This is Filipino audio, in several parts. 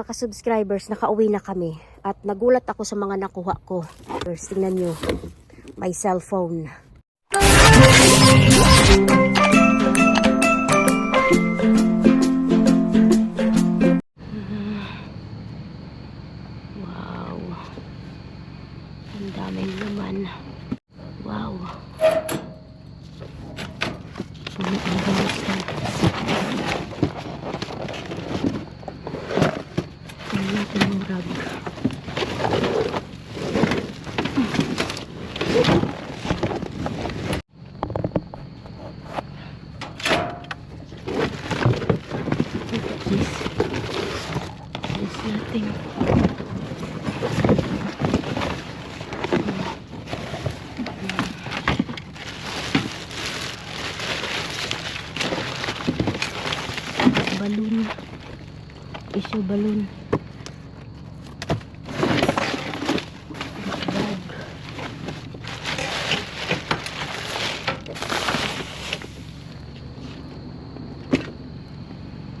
mga ka-subscribers, nakauwi na kami. At nagulat ako sa mga nakuha ko. First, tingnan nyo. My cellphone. Wow. Ang daming laman. Wow. Puno ang hamster. Ang natin yung rug. Look at this. There's nothing. Balloon. Issue balloon.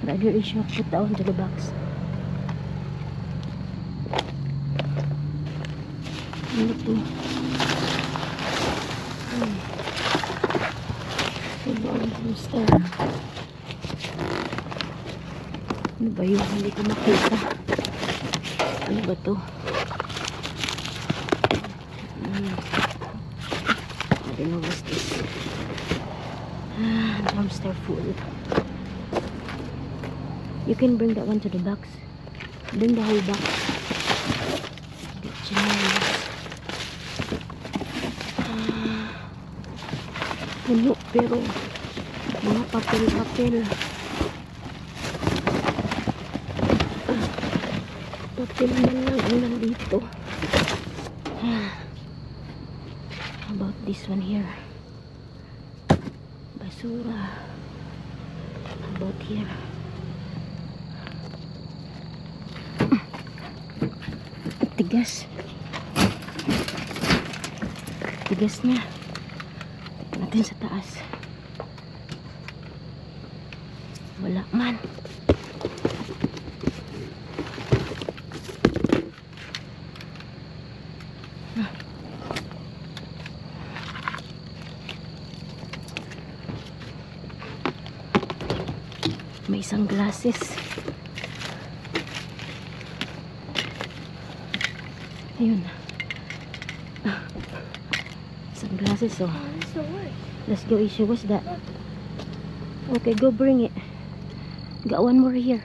Rather issue put down to the box. Ano to? Hmm. Sobrang hamster. Ano ba yun? Hindi ko makita. Ano ba to? Hmm. I don't know what's this. Ah, hamster food. You can bring that one to the box. Bring the whole box. Get generous. Ah, pero mga papel-papel. Ah, papel man lang ang nandito. Ah, How about this one here? Basura. How about here? tigas tigas niya natin sa taas wala man isang glasses Ayun. Ah. Sunglasses, oh. Let's go issue. What's that? Okay, go bring it. Got one more here.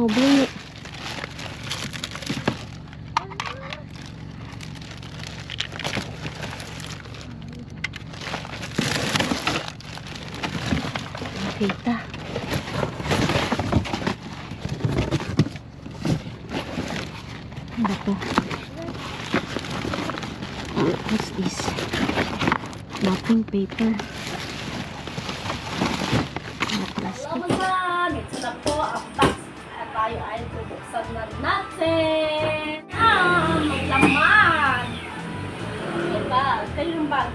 Oh, bring it. Kayo yung bag.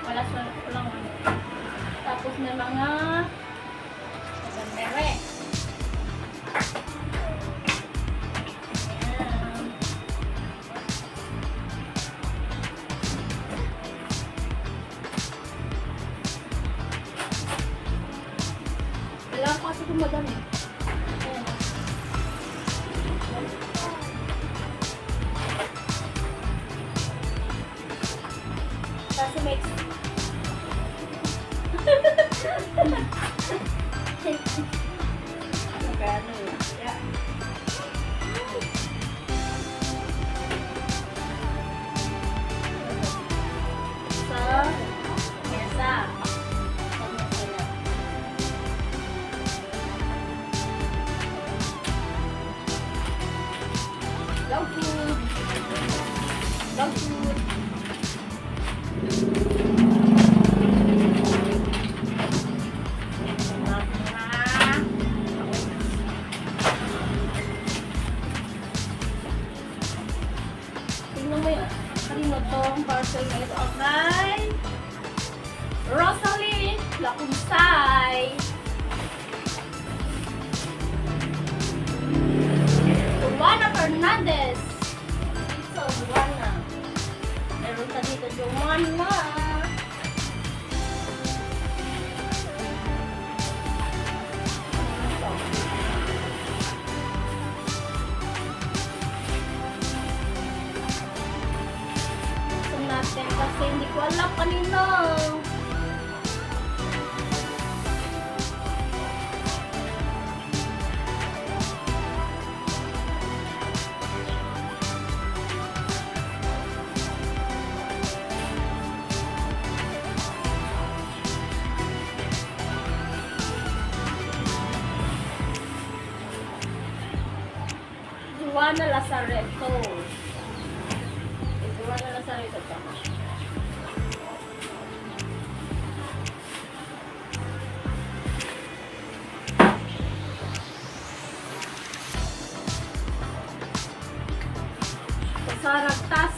Wala sa kulang. Tapos may mga magandere. nung may kanino tong parcel na ito ang kay Rosalie Lakumsay. Juana Fernandez. Ito, Juana. Meron ka dito, Juana. Wala pa nila. Juana Lazareto. para tas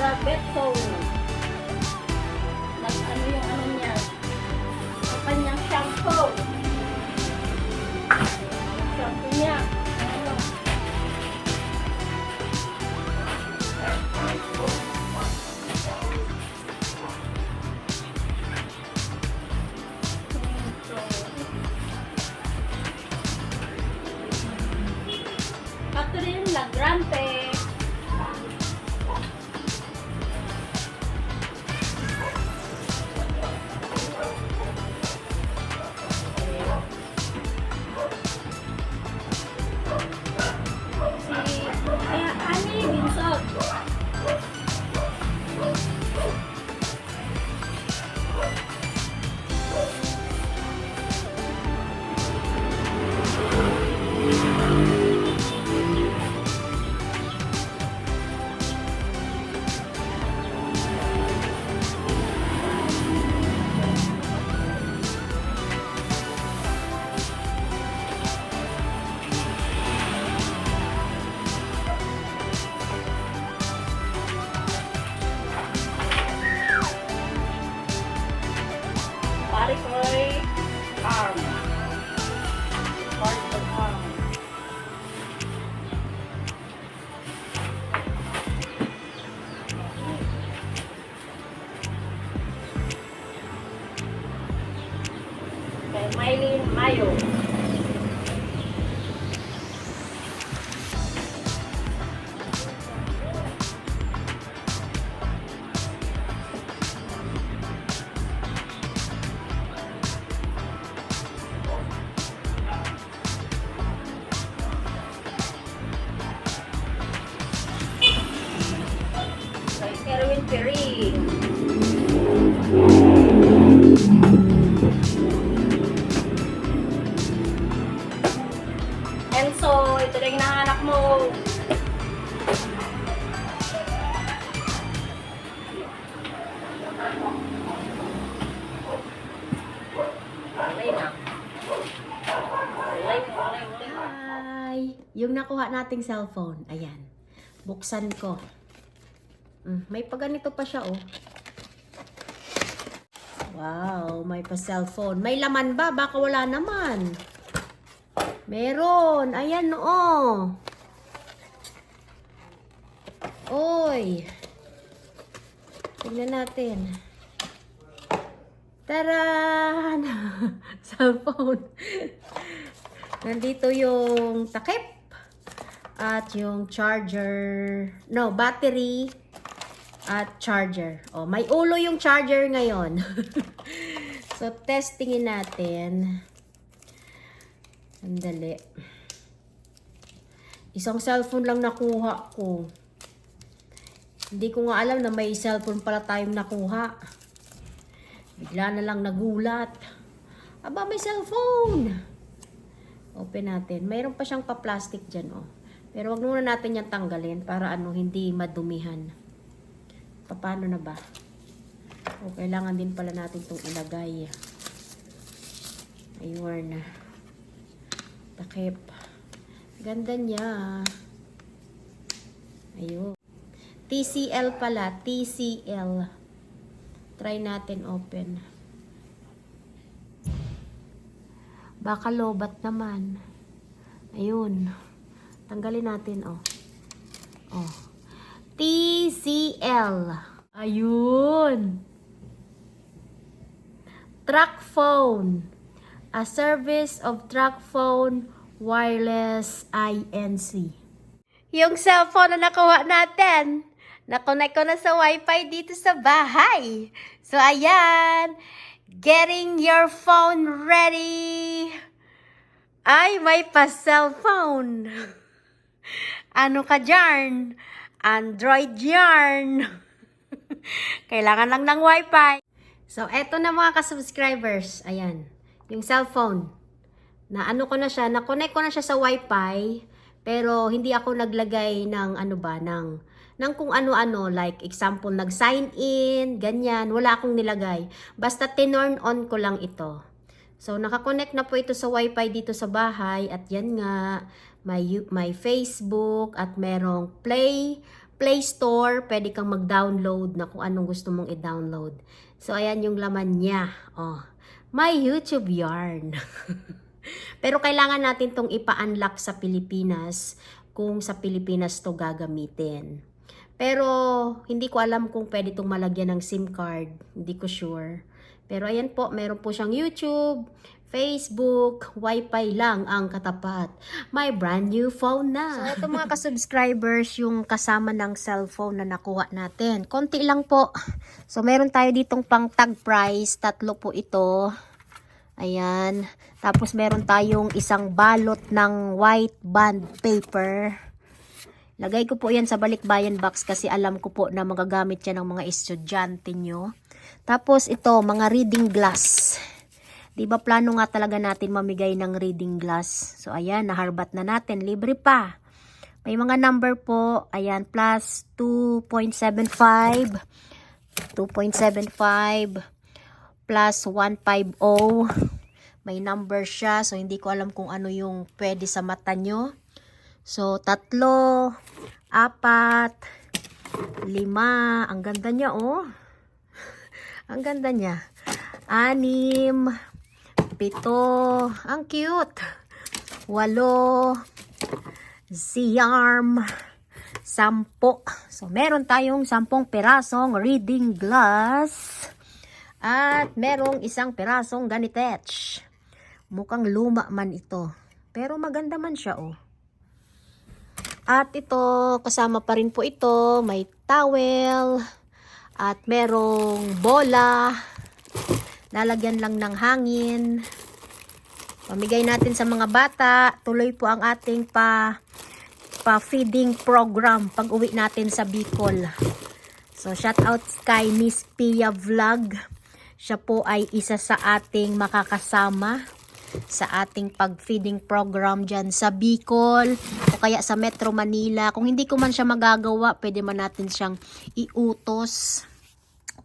Parabeto. Nag ano yung ano niya. Ang kanyang shampoo. Ang shampoo niya. Ano. Factory La Grande. Yung nakuha nating cellphone. Ayan. Buksan ko. Mm, may paganito pa siya, oh. Wow, may pa cellphone. May laman ba? Baka wala naman. Meron. Ayan. Oh. Oy. Tingnan natin. Tara! cellphone. Nandito yung takip at yung charger. No, battery at charger. Oh, may ulo yung charger ngayon. so, testingin natin. Sandali. Isang cellphone lang nakuha ko. Hindi ko nga alam na may cellphone pala tayong nakuha. Bigla na lang nagulat. Aba, may cellphone! Open natin. Mayroon pa siyang pa-plastic dyan, oh. Pero wag muna natin yan tanggalin para ano, hindi madumihan. Paano na ba? O, kailangan din pala natin itong ilagay. Ayun. Takip. Ganda niya. Ayun. TCL pala. TCL. Try natin open. Baka lobat naman. Ayun. Tanggalin natin, oh. Oh. TCL. Ayun. Track phone. A service of track phone wireless INC. Yung cellphone na nakuha natin, nakonect ko na sa wifi dito sa bahay. So, ayan. Getting your phone ready. Ay, may pa-cellphone. Ano ka dyan? Android yarn. Kailangan lang ng wifi. So, eto na mga ka-subscribers. Ayan. Yung cellphone. Na ano ko na siya, na-connect ko na siya sa wifi. Pero hindi ako naglagay ng ano ba, ng, ng kung ano-ano. Like, example, nag-sign in, ganyan. Wala akong nilagay. Basta tinurn on ko lang ito. So, nakakonect na po ito sa wifi dito sa bahay. At yan nga, may, may Facebook at merong Play, Play Store. Pwede kang mag-download na kung anong gusto mong i-download. So, ayan yung laman niya. Oh, may YouTube yarn. Pero kailangan natin tong ipa-unlock sa Pilipinas kung sa Pilipinas to gagamitin. Pero hindi ko alam kung pwede itong malagyan ng SIM card. Hindi ko sure. Pero ayan po, meron po siyang YouTube, Facebook, Wi-Fi lang ang katapat. May brand new phone na. So ito mga ka-subscribers, yung kasama ng cellphone na nakuha natin. Konti lang po. So meron tayo ditong pang tag price. Tatlo po ito. Ayan. Tapos meron tayong isang balot ng white band paper. Lagay ko po yan sa balikbayan box kasi alam ko po na magagamit yan ng mga estudyante nyo. Tapos ito, mga reading glass. Di ba plano nga talaga natin mamigay ng reading glass? So ayan, naharbat na natin. Libre pa. May mga number po. Ayan, plus 2.75. 2.75 plus 150. May number siya. So, hindi ko alam kung ano yung pwede sa mata nyo. So, tatlo, apat, lima. Ang ganda niya, oh. Ang ganda niya. Anim, pito. Ang cute. Walo, Z-arm, sampo. So, meron tayong sampung pirasong reading glass. At merong isang pirasong ganitech. Mukhang luma man ito. Pero maganda man siya, oh. At ito, kasama pa rin po ito. May towel. At merong bola. Lalagyan lang ng hangin. Pamigay natin sa mga bata. Tuloy po ang ating pa pa-feeding program pag uwi natin sa Bicol. So, shout out kay Miss Pia Vlog. Siya po ay isa sa ating makakasama sa ating pag-feeding program dyan sa Bicol o kaya sa Metro Manila. Kung hindi ko man siya magagawa, pwede man natin siyang iutos.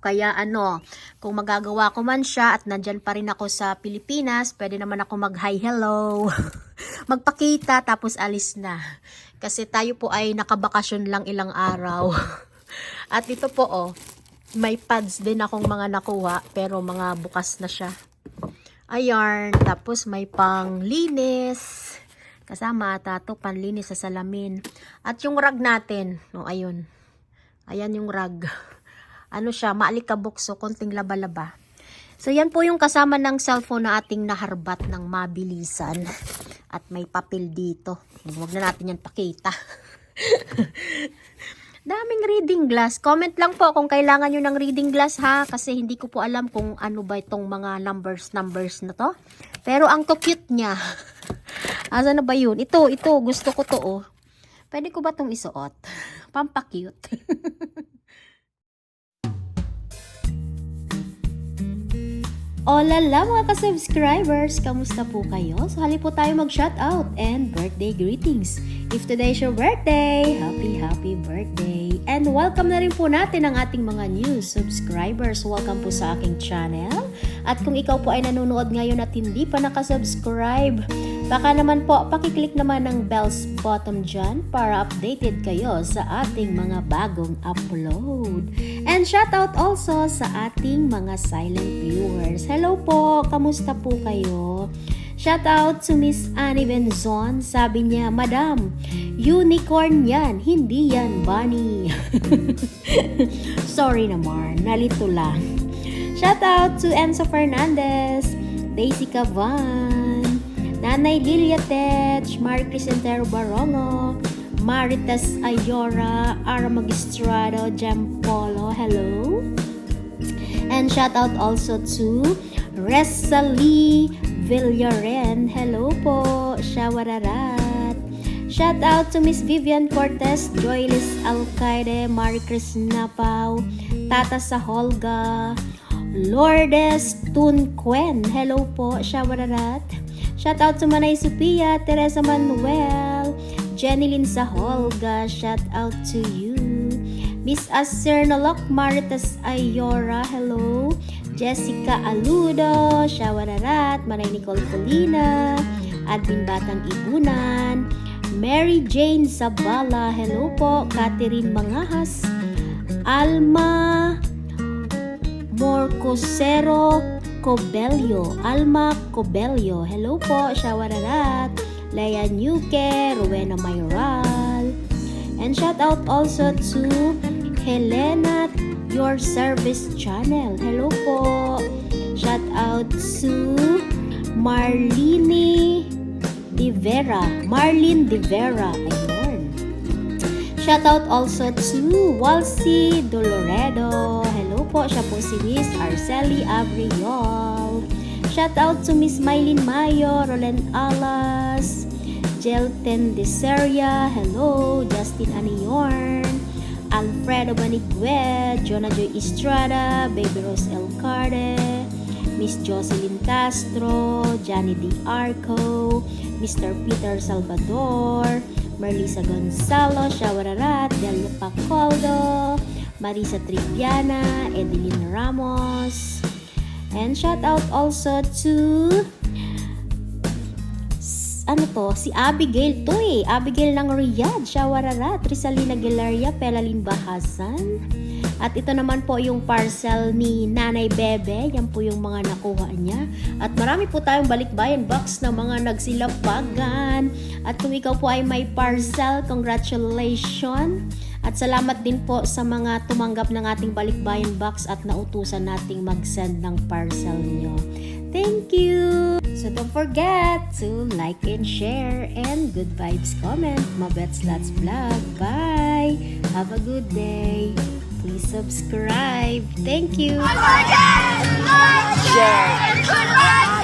Kaya ano, kung magagawa ko man siya at nandyan pa rin ako sa Pilipinas, pwede naman ako mag-hi hello. Magpakita tapos alis na. Kasi tayo po ay nakabakasyon lang ilang araw. At ito po oh, may pads din akong mga nakuha pero mga bukas na siya. Ayan, tapos may pang linis. Kasama tato, panlinis sa salamin. At yung rag natin, no, ayun. Ayan yung rag. Ano siya, maalikabok, so konting laba-laba. So yan po yung kasama ng cellphone na ating naharbat ng mabilisan. At may papel dito. Huwag na natin yan pakita. Daming reading glass. Comment lang po kung kailangan nyo ng reading glass ha. Kasi hindi ko po alam kung ano ba itong mga numbers numbers na to. Pero ang cute niya. Asa na ba yun? Ito, ito. Gusto ko to oh. Pwede ko ba itong isuot? Pampakute. Olala mga ka-subscribers! Kamusta po kayo? So hali po tayo mag-shoutout and birthday greetings. If today is your birthday, happy happy birthday! And welcome na rin po natin ang ating mga new subscribers. Welcome po sa aking channel. At kung ikaw po ay nanonood ngayon at hindi pa nakasubscribe, baka naman po pakiclick naman ng bells bottom dyan para updated kayo sa ating mga bagong upload. And shoutout also sa ating mga silent viewers. Hello po, kamusta po kayo? Shoutout to Miss Annie Benzon. Sabi niya, Madam, unicorn yan, hindi yan bunny. Sorry naman, nalito lang. Shoutout to Enzo Fernandez, Daisy Cavan, Nanay Lilia Tech, Mari Crisentero Barongo, Maritas Ayora, Ara Magistrado, Jem Polo, hello. And shout out also to Resalie Villaren, hello po, Shawararat. Shout out to Miss Vivian Cortez, Joylis Alcaide, Mari Chris Napao, Tata Saholga, Lourdes Tunquen, hello po, Shawararat. Shout out to Manay Sophia, Teresa Manuel, Jenilyn Saholga, shout out to you. Miss Asernalok Maritas Ayora, hello. Jessica Aludo, Shawararat, Manay Nicole Colina, Admin Batang Ibunan, Mary Jane Sabala, hello po. Catherine Mangahas, Alma Morcosero Cobelio, Alma Cobelio, hello po. Shawararat, Leia Nuke, Rowena Mayral, And shout out also to Helena Your Service Channel. Hello po. Shout out to Marlene De Vera. Marlene De Vera. Ayun. Shout out also to Walsy Doloredo. Hello po. Siya po si Miss Arceli Abriol. Shout out to Miss Mylene Mayo, Roland Alas, Jelten Deseria, hello, Justin Aniorn, Alfredo Banigwe, Jonah Joy Estrada, Baby Rose Elcarde, Miss Jocelyn Castro, Johnny D. Arco, Mr. Peter Salvador, Marlisa Gonzalo, Shawararat, Delia Pacoldo, Marisa Triviana, Edeline Ramos, and shout out also to ano to, si Abigail to eh. Abigail ng Riyadh, Shawarara, Trisalina Gilaria, Pelalin Bahasan. At ito naman po yung parcel ni Nanay Bebe. Yan po yung mga nakuha niya. At marami po tayong balikbayan box na mga nagsilapagan. At kung ikaw po ay may parcel, congratulations. At salamat din po sa mga tumanggap ng ating balikbayan box at nautusan nating mag-send ng parcel nyo. Thank you! So don't forget to like and share and good vibes comment. Mabets Lots Vlog. Bye! Have a good day. Please subscribe. Thank you! Share.